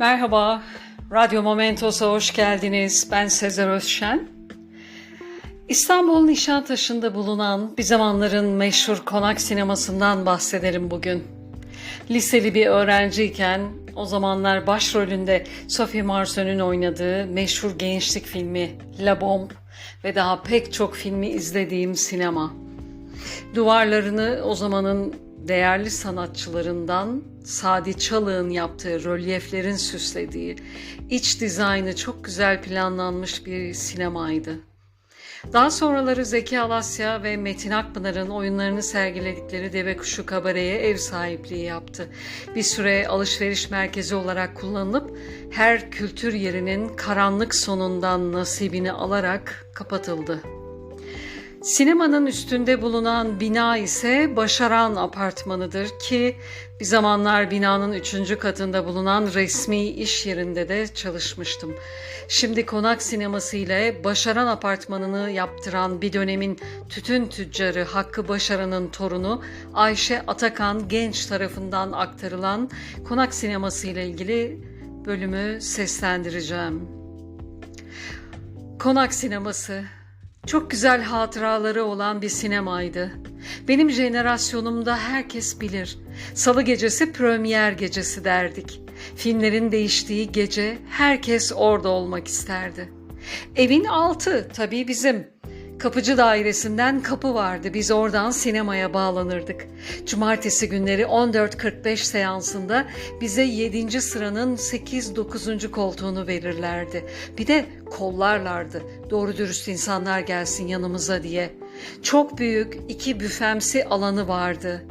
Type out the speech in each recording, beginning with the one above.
Merhaba, Radyo Momentos'a hoş geldiniz. Ben Sezer Özşen. İstanbul Nişantaşı'nda bulunan bir zamanların meşhur konak sinemasından bahsederim bugün. Liseli bir öğrenciyken o zamanlar başrolünde Sophie Marceau'nun oynadığı meşhur gençlik filmi La Bombe ve daha pek çok filmi izlediğim sinema. Duvarlarını o zamanın değerli sanatçılarından Sadi Çalık'ın yaptığı rölyeflerin süslediği, iç dizaynı çok güzel planlanmış bir sinemaydı. Daha sonraları Zeki Alasya ve Metin Akpınar'ın oyunlarını sergiledikleri Deve Kuşu Kabare'ye ev sahipliği yaptı. Bir süre alışveriş merkezi olarak kullanılıp her kültür yerinin karanlık sonundan nasibini alarak kapatıldı. Sinemanın üstünde bulunan bina ise Başaran Apartmanı'dır ki bir zamanlar binanın üçüncü katında bulunan resmi iş yerinde de çalışmıştım. Şimdi konak sineması ile Başaran Apartmanı'nı yaptıran bir dönemin tütün tüccarı Hakkı Başaran'ın torunu Ayşe Atakan Genç tarafından aktarılan konak sineması ile ilgili bölümü seslendireceğim. Konak sineması çok güzel hatıraları olan bir sinemaydı. Benim jenerasyonumda herkes bilir. Salı gecesi premier gecesi derdik. Filmlerin değiştiği gece herkes orada olmak isterdi. Evin altı tabii bizim. Kapıcı dairesinden kapı vardı. Biz oradan sinemaya bağlanırdık. Cumartesi günleri 14.45 seansında bize 7. sıranın 8-9. koltuğunu verirlerdi. Bir de kollarlardı. Doğru dürüst insanlar gelsin yanımıza diye. Çok büyük iki büfemsi alanı vardı.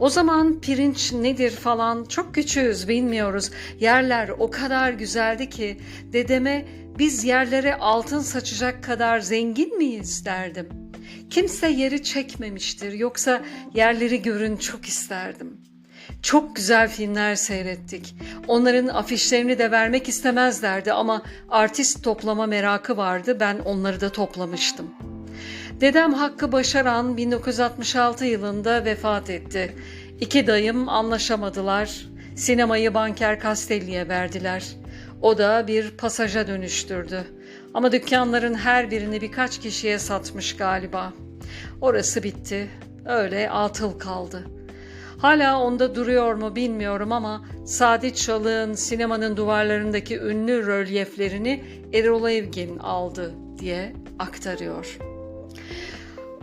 O zaman pirinç nedir falan çok küçüğüz bilmiyoruz. Yerler o kadar güzeldi ki dedeme biz yerlere altın saçacak kadar zengin miyiz derdim. Kimse yeri çekmemiştir yoksa yerleri görün çok isterdim. Çok güzel filmler seyrettik. Onların afişlerini de vermek istemezlerdi ama artist toplama merakı vardı. Ben onları da toplamıştım. Dedem Hakkı Başaran 1966 yılında vefat etti. İki dayım anlaşamadılar. Sinemayı Banker Castelli'ye verdiler. O da bir pasaja dönüştürdü. Ama dükkanların her birini birkaç kişiye satmış galiba. Orası bitti. Öyle atıl kaldı. Hala onda duruyor mu bilmiyorum ama Sadi Çalık'ın sinemanın duvarlarındaki ünlü rölyeflerini Erol Evgin aldı diye aktarıyor.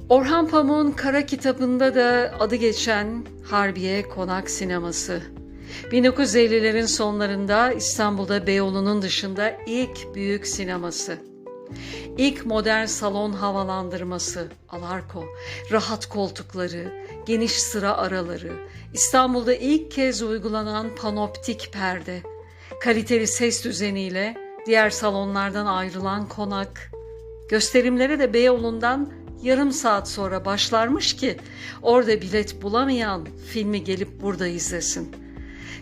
Orhan Pamuk'un Kara kitabında da adı geçen Harbiye Konak Sineması. 1950'lerin sonlarında İstanbul'da Beyoğlu'nun dışında ilk büyük sineması. İlk modern salon havalandırması, alarko, rahat koltukları, geniş sıra araları, İstanbul'da ilk kez uygulanan panoptik perde, kaliteli ses düzeniyle diğer salonlardan ayrılan konak, gösterimlere de Beyoğlu'ndan yarım saat sonra başlarmış ki orada bilet bulamayan filmi gelip burada izlesin.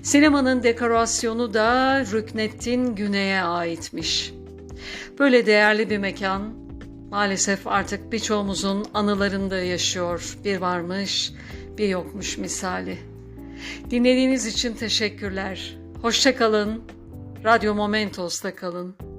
Sinemanın dekorasyonu da Rüknettin Güney'e aitmiş. Böyle değerli bir mekan maalesef artık birçoğumuzun anılarında yaşıyor. Bir varmış, bir yokmuş misali. Dinlediğiniz için teşekkürler. Hoşça kalın. Radyo Momentos'ta kalın.